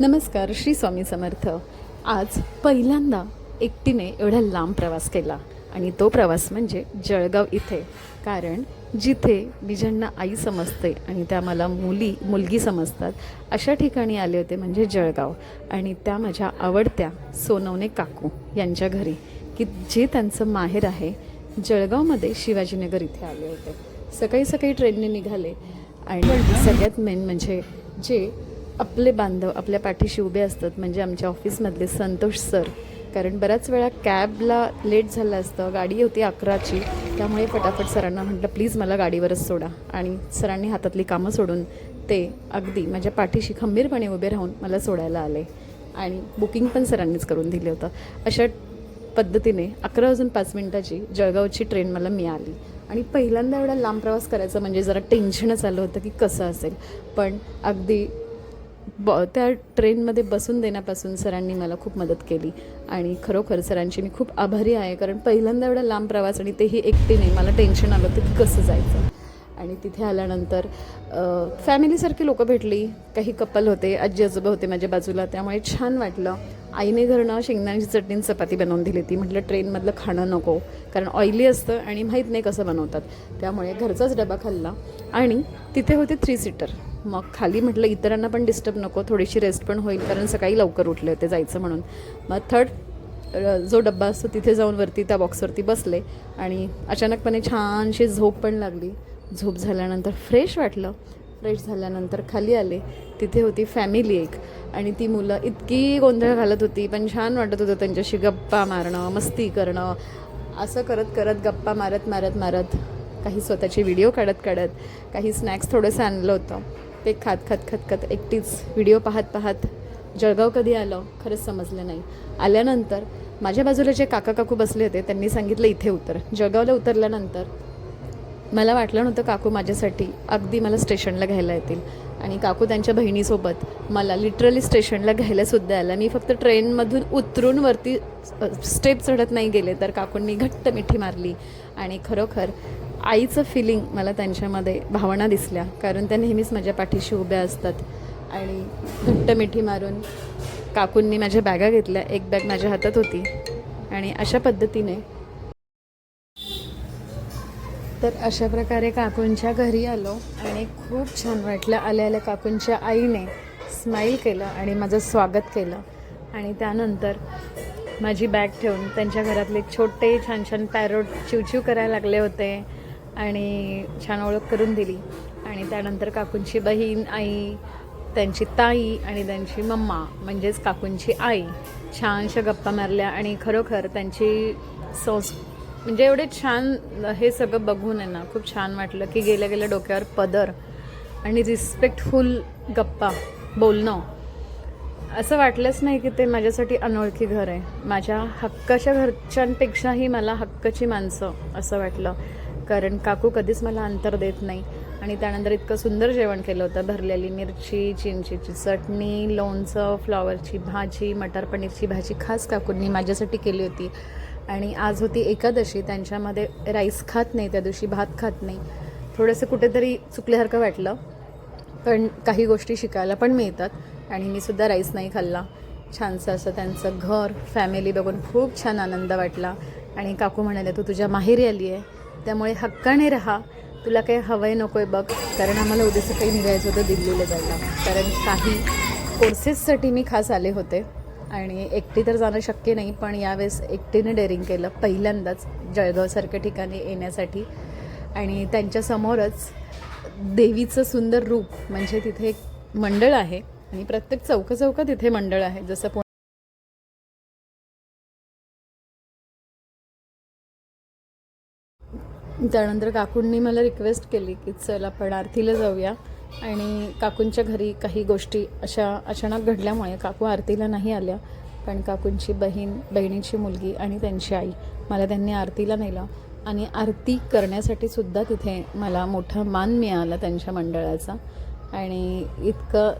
नमस्कार श्री स्वामी समर्थ. आज पहिल्यांदा एकटीने एवढा लांब प्रवास केला आणि तो प्रवास म्हणजे जळगाव इथे. कारण जिथे मी ज्यांना आई समजते आणि त्या मला मुली मुलगी समजतात अशा ठिकाणी आले होते म्हणजे जळगाव. आणि त्या माझ्या आवडत्या सोनवणे काकू यांच्या घरी की जे त्यांचं माहेर आहे जळगावमध्ये शिवाजीनगर इथे आले होते. सकाळी सकाळी ट्रेनने निघाले आणि सगळ्यात मेन म्हणजे जे आपले बांधव आपल्या पाठीशी उभे असतात म्हणजे आमच्या ऑफिसमधले संतोष सर. कारण बऱ्याच वेळा कॅबला लेट झालं असतं गाडी होती अकराची. त्यामुळे फटाफट सरांना म्हटलं प्लीज मला गाडीवरच सोडा. आणि सरांनी हातातली कामं सोडून ते अगदी माझ्या पाठीशी खंबीरपणे उभे राहून मला सोडायला आले. आणि बुकिंग पण सरांनीच करून दिलं होतं. अशा पद्धतीने अकरा वाजून पाच मिनिटाची जळगावची ट्रेन मला मिळाली. आणि पहिल्यांदा एवढा लांब प्रवास करायचा म्हणजे जरा टेन्शनच आलं होतं की कसं असेल. पण अगदी ब त्या ट्रेनमध्ये बसून देण्यापासून सरांनी मला खूप मदत केली. आणि खरोखर सरांची मी खूप आभारी आहे कारण पहिल्यांदा एवढा लांब प्रवास आणि तेही एकटीने मला टेन्शन आलं होतं की कसं जायचं. आणि तिथे आल्यानंतर फॅमिलीसारखी लोकं भेटली काही कपल होते आजी आजोबा होते माझ्या बाजूला त्यामुळे छान वाटलं. आईने घरनं शेंगदाण्याची चटणी चपाती बनवून दिली ती म्हटलं ट्रेनमधलं खाणं नको कारण ऑइली असतं आणि माहीत नाही कसं बनवतात. त्यामुळे घरचाच डबा खाल्ला आणि तिथे होते थ्री सीटर मग खाली म्हटलं इतरांना पण डिस्टर्ब नको थोडीशी रेस्ट पण होईल कारण सकाळी लवकर उठले होते जायचं म्हणून. मग थर्ड जो डब्बा असतो तिथे जाऊन वरती त्या बॉक्सवरती बसले आणि अचानकपणे छानशी झोप पण लागली. झोप झाल्यानंतर फ्रेश वाटलं. फ्रेश झाल्यानंतर खाली आले. तिथे होती फॅमिली एक आणि ती मुलं इतकी गोंधळ घालत होती पण छान वाटत होतं त्यांच्याशी गप्पा मारणं मस्ती करणं. असं करत करत गप्पा मारत मारत मारत काही स्वतःचे व्हिडिओ काढत काढत काही स्नॅक्स थोडंसं आणलं होतं. ते खात खात खात खात एकटीच व्हिडिओ पाहत पाहत जळगाव कधी आलं खरंच समजलं नाही. आल्यानंतर माझ्या बाजूला जे काका काकू बसले होते त्यांनी सांगितलं इथे उतर. जळगावला उतरल्यानंतर मला वाटलं नव्हतं काकू माझ्यासाठी अगदी मला स्टेशनला घ्यायला येतील. आणि काकू त्यांच्या बहिणीसोबत मला लिटरली स्टेशनला घ्यायलासुद्धा आला मी फक्त ट्रेनमधून उतरून वरती स्टेप चढत नाही गेले तर काकूंनी घट्ट मिठी मारली. आणि खरोखर आईचं फिलिंग मला त्यांच्यामध्ये भावना दिसल्या. कारण त्या नेहमीच माझ्या पाठीशी उभ्या असतात. आणि घट्ट मिठी मारून काकूंनी माझ्या बॅगा घेतल्या. एक बॅग माझ्या हातात होती. आणि अशा पद्धतीने तर अशा प्रकारे काकूंच्या घरी आलो. आणि खूप छान वाटलं. आल्या आल्या काकूंच्या आईने स्माईल केलं आणि माझं स्वागत केलं. आणि त्यानंतर माझी बॅग ठेवून त्यांच्या घरातले छोटे छान छान पॅरोट चिवचिव करायला लागले होते. आणि छान ओळख करून दिली. आणि त्यानंतर काकूंची बहीण आई त्यांची ताई आणि त्यांची मम्मा म्हणजेच काकूंची आई छानशा गप्पा मारल्या आणि खरोखर त्यांची संस् म्हणजे एवढे छान हे सगळं बघून आहे ना खूप छान वाटलं की गेल्या गेल्या डोक्यावर पदर आणि रिस्पेक्टफुल गप्पा बोलणं. असं वाटलंच नाही की ते माझ्यासाठी अनोळखी घर आहे. माझ्या हक्काच्या घरच्यांपेक्षाही मला हक्काची माणसं असं वाटलं. कारण काकू कधीच मला अंतर देत नाही. आणि त्यानंतर इतकं सुंदर जेवण केलं होतं. भरलेली मिरची चिंचेची चटणी लोणचं फ्लॉवरची भाजी मटर पनीरची भाजी खास काकूंनी माझ्यासाठी केली होती. आणि आज होती एकादशी. त्यांच्यामध्ये राईस खात नाही त्या दिवशी भात खात नाही. थोडंसं कुठेतरी चुकल्यासारखं वाटलं. पण काही गोष्टी शिकायला पण मिळतात. आणि मी सुद्धा राईस नाही खाल्ला. छानसं असं त्यांचं घर फॅमिली बघून खूप छान आनंद वाटला. आणि काकू म्हणाले तू तुझ्या माहेरी आली आहे त्यामुळे हक्काने राहा. तुला काही हवं आहे नको आहे बघ. कारण आम्हाला उद्या सकाळी निघायचं होतं दिल्लीला जायला. कारण काही कोर्सेससाठी मी खास आले होते. आणि एकटी तर जाणं शक्य नाही पण यावेळेस एकटीने डेअरिंग केलं पहिल्यांदाच जळगावसारख्या ठिकाणी येण्यासाठी. आणि त्यांच्यासमोरच देवीचं सुंदर रूप म्हणजे तिथे एक मंडळ आहे. आणि प्रत्येक चौक चौका तिथे मंडळ आहे. जसं त्यानंतर काकूंनी मला रिक्वेस्ट केली की चल आपण आरतीला जाऊया. आणि काकूंच्या घरी काही गोष्टी अशा अचानक घडल्यामुळे काकू आरतीला नाही आल्या. पण काकूंची बहीण बहिणीची मुलगी आणि त्यांची आई मला त्यांनी आरतीला नेलं. आणि आरती करण्यासाठी सुद्धा तिथे मला मोठा मान मिळाला त्यांच्या मंडळाचा. आणि इतकं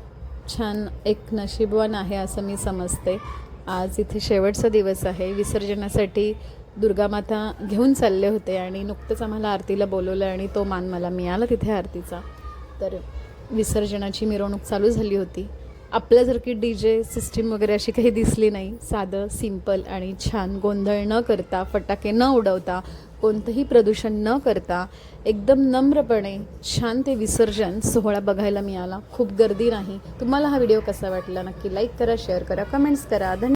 छान एक नशीबवान आहे असं मी समजते. आज इथे शेवटचा दिवस आहे. विसर्जनासाठी दुर्गामाता घेऊन चालले होते आणि नुकतंच आम्हाला आरतीला बोलवलं आणि तो मान मला मिळाला तिथे आरतीचा. तर विसर्जनाची मिरवणूक चालू झाली होती. आपल्यासारखी डी जे सिस्टीम वगैरे अशी काही दिसली नाही. साधं सिंपल आणि छान गोंधळ न करता फटाके न उडवता कोणतंही प्रदूषण न करता एकदम नम्रपणे छान ते विसर्जन सोहळा बघायला मिळाला. खूप गर्दी नाही. तुम्हाला हा व्हिडिओ कसा वाटला? नक्की लाईक करा शेअर करा कमेंट्स करा. धन्यवाद.